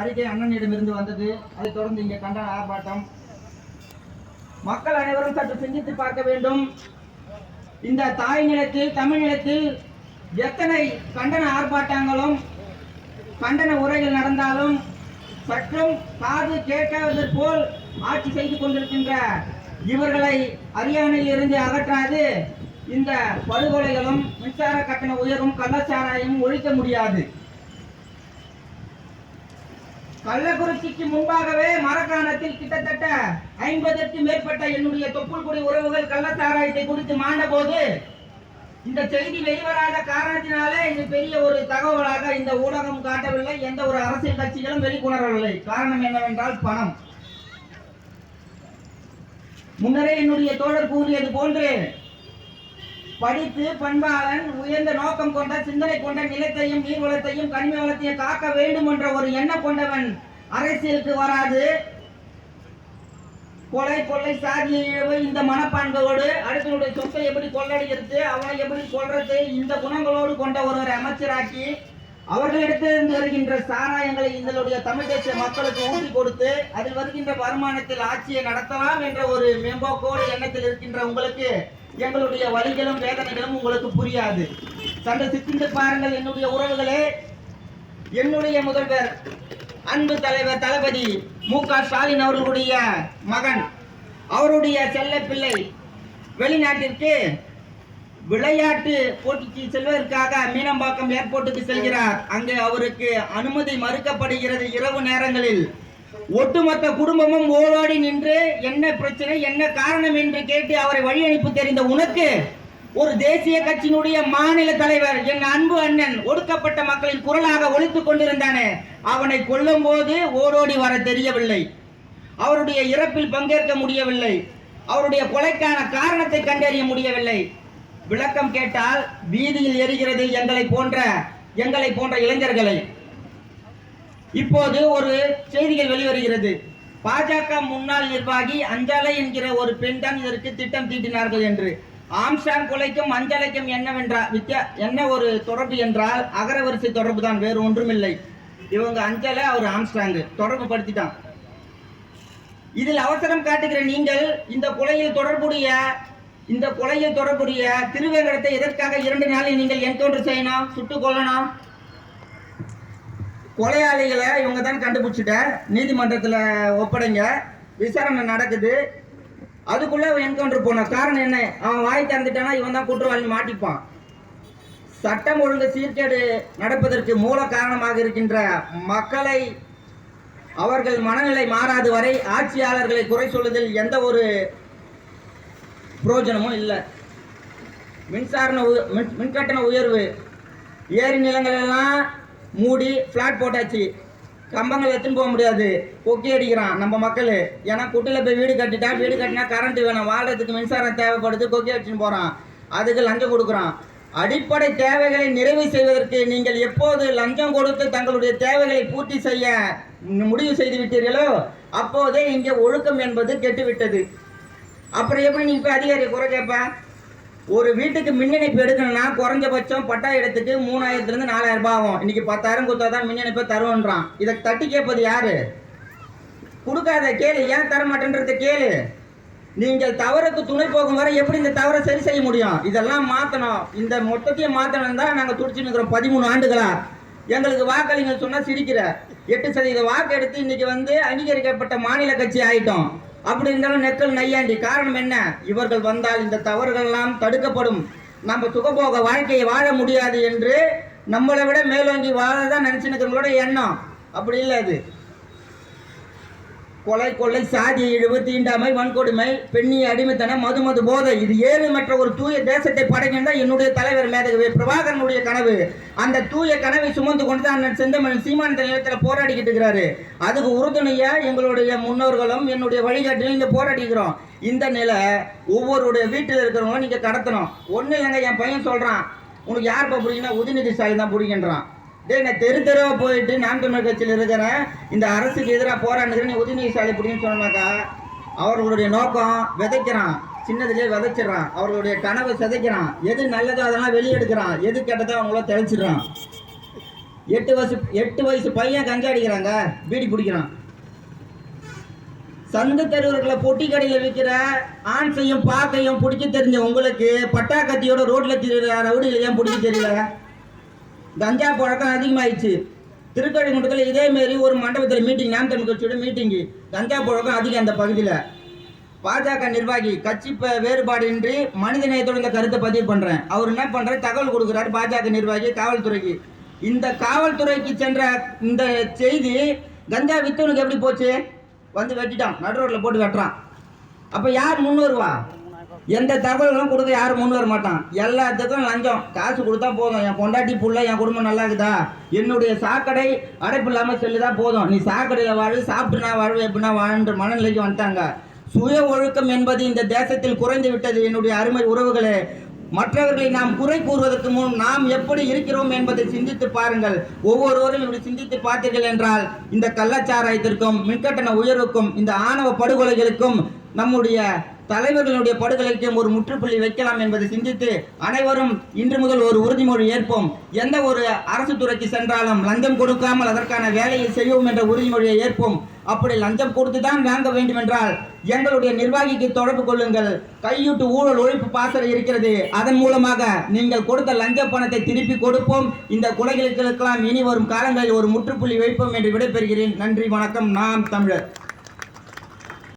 அறிக்கை அண்ணனிடமிருந்து வந்தது. அதைத் தொடர்ந்து இங்கே கண்டன ஆர்ப்பாட்டம். மக்கள் அனைவரும் சற்று சிந்தித்து பார்க்க வேண்டும். இந்த தாய் நிலத்தில் தமிழ் நிலத்தில் எத்தனை கண்டன ஆர்ப்பாட்டங்களும் கண்டன உரைகள் நடந்தாலும் சற்றும் காது கேட்காதது போல் ஆட்சி செய்து கொண்டிருக்கின்ற இவர்களை அரியானையில் இருந்து அகற்றாது. இந்த படுகொலைகளும் மின்சார கட்டண உயர்வும் கள்ளச்சாராயம் ஒழிக்க முடியாது. கள்ளக்குறிச்சிக்கு முன்பாகவே மரக்காணத்தில் கிட்டத்தட்ட ஐம்பதுக்கு மேற்பட்ட என்னுடைய தொப்புள்குடி உறவுகள் கள்ளச்சாராயத்தை குறித்து மாண்ட போது இந்த செய்தி வெளிவராத காரணத்தினாலே இது பெரிய ஒரு தகவலாக இந்த ஊடகம் காட்டவில்லை எந்த ஒரு அரசியல் கட்சிகளும் வெளிக்கொணரவில்லை. காரணம் என்னவென்றால் பணம். முன்னரே என்னுடைய தோழர் கூறியது போன்று படித்து பண்பாளன் உயர்ந்த நோக்கம் கொண்ட சிந்தனை கொண்ட நிலத்தையும் நீர் வளத்தையும் கனிம வளத்தையும் காக்க வேண்டும் என்ற ஒரு எண்ணம் கொண்டவன் அரசியலுக்கு வராது. கொலை கொள்ளை சாதிய இழவு இந்த மனப்பான்களோடு அடுத்தனுடைய சொத்தை எப்படி கொள்ளடிக்கிறது அவனை எப்படி கொல்றது இந்த குணங்களோடு கொண்ட ஒருவரை அமைச்சராக்கி அவர்களிடத்திலிருந்து வருகின்ற சாராயங்களை இதனுடைய தமிழ் தேசிய மக்களுக்கு ஊட்டி கொடுத்து அதில் வருகின்ற வருமானத்தில் ஆட்சியை நடத்தலாம் என்ற ஒரு மேம்போக்கோடு எண்ணத்தில் இருக்கின்ற உங்களுக்கு எங்களுடைய வழிகளும் வேதனைகளும் உங்களுக்கு புரியாது. சண்டை சித்திந்து பாருங்கள் என்னுடைய உறவுகளே. என்னுடைய முதல்வர் அன்பு தலைவர் தளபதி மு க ஸ்டாலின் அவர்களுடைய மகன் அவருடைய செல்ல பிள்ளை வெளிநாட்டிற்கு விளையாட்டு போட்டிக்கு செல்வதற்காக மீனம்பாக்கம் ஏர்போர்ட்டுக்கு செல்கிறார். அங்கே அவருக்கு அனுமதி மறுக்கப்படுகிறது இரவு நேரங்களில். ஒட்டுமொத்த குடும்பமும் ஓடோடி நின்று என்ன பிரச்சனை என்ன காரணம் என்று கேட்டு அவரை வழி அனுப்பி தெரிந்த உனக்கு ஒரு தேசிய கட்சியினுடைய மாநில தலைவர் என் அன்பு அண்ணன் ஒடுக்கப்பட்ட மக்களின் குரலாக ஒழித்துக் கொண்டிருந்தானே அவனை கொல்லும் போது ஓடோடி வர தெரியவில்லை. அவருடைய இறப்பில் பங்கேற்க முடியவில்லை. அவருடைய கொலைக்கான காரணத்தை கண்டறிய முடியவில்லை. விளக்கம் கேட்டால் வீதியில் எரிகிறது எங்களை போன்ற எங்களை போன்ற இளைஞர்களை. இப்போது ஒரு செய்திகள் வெளிவருகிறது. பாஜக முன்னாள் நிர்வாகி அஞ்சலை என்கிற ஒரு பெண் தான் இதற்கு திட்டம் தீட்டினார்கள் என்று. ஆம்சாங் கொலைக்கும் அஞ்சலைக்கும் என்னவென்றால் வித்தியா என்ன ஒரு தொடர்பு என்றால் அகரவரிசை தொடர்பு தான் வேறு ஒன்றுமில்லை. இவங்க அஞ்சலை அவர் ஆம்ஸ்டாங்கு தொடர்பு படுத்திட்டான். இதில் அவசரம் காட்டுகிற நீங்கள் இந்த கொலையில் தொடர்புடைய இந்த கொலையில் தொடர்புடைய திருவேங்கடத்தை எதற்காக இரண்டு நாளில் நீங்கள் என்கவுண்டர் செய்யணும் சுட்டுக் கொள்ளணும் கொலையாளிகளை இவங்க தான் கண்டுபிடிச்சிட்ட நீதிமன்றத்தில் ஒப்படைங்க. விசாரணை நடக்குது. அதுக்குள்ளே என்கவுண்டர் போனான். காரணம் என்ன? அவன் வாய் திறந்துட்டானா? இவன் தான் குற்றவாளி மாட்டிப்பான். சட்டம் ஒழுங்கு சீர்கேடு நடப்பதற்கு மூல காரணமாக இருக்கின்ற மக்களை அவர்கள் மனநிலை மாறாது வரை ஆட்சியாளர்களை குறை சொல்லுதல் எந்த ஒரு பிரயோஜனமும் இல்லை. மின்சார உ- மின் மின்கட்டண உயர்வு. ஏரி நிலங்கள் எல்லாம் மூடி ஃப்ளாட் போட்டாச்சு. கம்பங்கள் எடுத்துன்னு போக முடியாது. கொக்கி அடிக்கிறான். நம்ம மக்கள். ஏன்னா குட்டியில் போய் வீடு கட்டிட்டா வீடு கட்டினா கரண்ட் வேணும். வாழ்றதுக்கு மின்சாரம் தேவைப்படுது. கொக்கி அடிச்சுன்னு போகிறான் அதுக்கு லஞ்சம் கொடுக்குறான். அடிப்படை தேவைகளை நிறைவு செய்வதற்கு நீங்கள் எப்போது லஞ்சம் கொடுத்து தங்களுடைய தேவைகளை பூர்த்தி செய்ய முடிவு செய்து விட்டீர்களோ அப்போதே இங்கே ஒழுக்கம் என்பது கெட்டுவிட்டது. அப்புறம் எப்படி நீ இப்போ அதிகாரி குறை கேட்பேன் ஒரு வீட்டுக்கு மின் இணைப்பு எடுக்கணும்னா குறைஞ்சபட்சம் பட்டா இடத்துக்கு மூணாயிரத்துலேருந்து நாலாயிரம் ரூபாய் ஆகும். இன்னைக்கு பத்தாயிரம் கொடுத்தா தான் மின் இணைப்பை தருவோன்றான். இதை தட்டி கேட்பது யாரு? கொடுக்காத கேளு. ஏன் தர மாட்டேன்றத கேளு. நீங்கள் தவறுக்கு துணை போகும் வரை எப்படி இந்த தவறை சரி செய்ய முடியும்? இதெல்லாம் மாற்றணும் இந்த மொத்தத்தையும் மாற்றணும் தான் நாங்கள் துடிச்சு நிற்கிறோம் பதிமூணு ஆண்டுகளா. எங்களுக்கு வாக்களிங்க சொன்னால் சிரிக்கிற. எட்டு சதவீத வாக்கு எடுத்து இன்னைக்கு வந்து அங்கீகரிக்கப்பட்ட மாநில கட்சி ஆயிட்டோம். அப்படி இருந்தாலும் நெக்கல் நையாண்டி. காரணம் என்ன? இவர்கள் வந்தால் இந்த தவறுகள் எல்லாம் தடுக்கப்படும். நம்ம சுகபோக வாழ்க்கையை வாழ முடியாது என்று நம்மளை விட மேலோங்கி வாழ தான் நினச்சினுக்கிறவங்களோட எண்ணம். அப்படி இல்லை அது. கொலை கொள்ளை சாதி இழிவு தீண்டாமை வன்கொடுமை பெண்ணிய அடிமைத்தனம் மது மது போதை இது ஏழு மற்ற ஒரு தூய தேசத்தை படைக்கணும் தான் என்னுடைய தலைவர் மேதகவி பிரபாகரனுடைய கனவு. அந்த தூய கனவை சுமந்து கொண்டு தான் அண்ணன் செந்தமன் சீமான நிலத்தில் போராடிக்கிட்டு இருக்கிறாரு. அதுக்கு உறுதுணையா எங்களுடைய முன்னோர்களும் என்னுடைய வழிகாட்டிலும் இங்கே போராடிக்கிறோம் இந்த நிலை ஒவ்வொருடைய வீட்டில் இருக்கிறவங்களும் நீங்கள் கடத்தணும். ஒன்று இல்லைங்க என் பையன் சொல்கிறான் உனக்கு யார் இப்போ பிடிக்குன்னா உதயநிதி ஸ்டாலின் தான் பிடிக்கின்றான். டேய் நான் தெரு தெருவாக போயிட்டு நாம் தமிழ் கட்சியில் இருக்கிறேன் இந்த அரசுக்கு எதிராக போராடுகிறேன் நீ உதயநிதி ஸ்டாலின் பிடிக்குன்னு சொன்னாக்கா அவர்களுடைய நோக்கம் விதைக்கிறான். சின்னதுலேயே விதைச்சிடுறான். அவர்களுடைய கனவை சிதைக்கிறான். எது நல்லதோ அதெல்லாம் வெளியெடுக்கிறான். எது கெட்டதோ அவங்கள தெளிச்சிடுறான். எட்டு வயசு எட்டு வயசு பையன் கஞ்சா அடிக்கிறாங்க. பீடி பிடிக்கிறான் சந்து தெருவுகளை பொட்டி கடையில் விற்கிற ஆண்சையும் பாக்கையும் பிடிக்க தெரிஞ்ச உங்களுக்கு பட்டா கத்தியோட ரோட்டில் திரிகிற ரவுடியில் ஏன் பிடிக்க தெரியல? கஞ்சா பழக்கம் அதிகமாயிடுச்சு. திருக்கழிமுட்டத்தில் இதேமாரி ஒரு மண்டபத்தில் மீட்டிங் நாம் தமிழ் கட்சியோட மீட்டிங்கு கஞ்சா பழக்கம் அதிகம் அந்த பகுதியில். பாஜக நிர்வாகி கட்சி வேறுபாடின்றி மனித நேயத்தோட இந்த கருத்தை பதிவு பண்ணுறேன் அவர் என்ன பண்ணுறாரு தகவல் கொடுக்குறாரு பாஜக நிர்வாகி காவல்துறைக்கு. இந்த காவல்துறைக்கு சென்ற இந்த செய்தி கஞ்சா வித்தவனுக்கு எப்படி போச்சு? வந்து வெட்டிட்டான். நடு ரோட்டில் போட்டு வெட்டுறான். அப்போ யார் முன் எந்த தகவல்களும் கொடுக்க யாரும் முன் வர மாட்டான். எல்லாத்துக்கும் லஞ்சம். காசு கொடுத்தா போதும். என் பொண்டாட்டி புள்ள என் குடும்பம் நல்லா இருக்குதா? என்னுடைய சாக்கடை அடைப்பு இல்லாமல் செல்லுதா? போதும். நீ சாக்கடையில் வாழு சாப்பிட்டு நான் வாழ்வு எப்படின்னா வாழ்ன்ற மனநிலைக்கு வந்துட்டாங்க. சுய ஒழுக்கம் என்பது இந்த தேசத்தில் குறைந்து விட்டது. என்னுடைய அருமை உறவுகளே மற்றவர்களை நாம் குறை கூறுவதற்கு முன் நாம் எப்படி இருக்கிறோம் என்பதை சிந்தித்து பாருங்கள். ஒவ்வொருவரும் இப்படி சிந்தித்து பார்த்தீர்கள் என்றால் இந்த கள்ளச்சாராயத்திற்கும் மின்கட்டண உயர்வுக்கும் இந்த ஆணவ படுகொலைகளுக்கும் நம்முடைய தலைவர்களுடைய படுகொலைக்கும் ஒரு முற்றுப்புள்ளி வைக்கலாம் என்பதை சிந்தித்து அனைவரும் இன்று முதல் ஒரு உறுதிமொழி ஏற்போம். எந்த ஒரு அரசு துறைக்கு சென்றாலும் லஞ்சம் கொடுக்காமல் அதற்கான வேலையை செய்வோம் என்ற உறுதிமொழியை ஏற்போம். அப்படி லஞ்சம் கொடுத்து தான் வாங்க வேண்டும் என்றால் எங்களுடைய நிர்வாகிக்கு தொடர்பு கொள்ளுங்கள். கையூட்டு ஊழல் ஒழிப்பு பாசறை இருக்கிறது. அதன் மூலமாக நீங்கள் கொடுத்த லஞ்ச பணத்தை திருப்பி கொடுப்போம். இந்த குலைகளுக்கெல்லாம் இனி வரும் காலங்களில் ஒரு முற்றுப்புள்ளி வைப்போம் என்று விடைபெறுகிறேன். நன்றி வணக்கம். நாம் தமிழர்.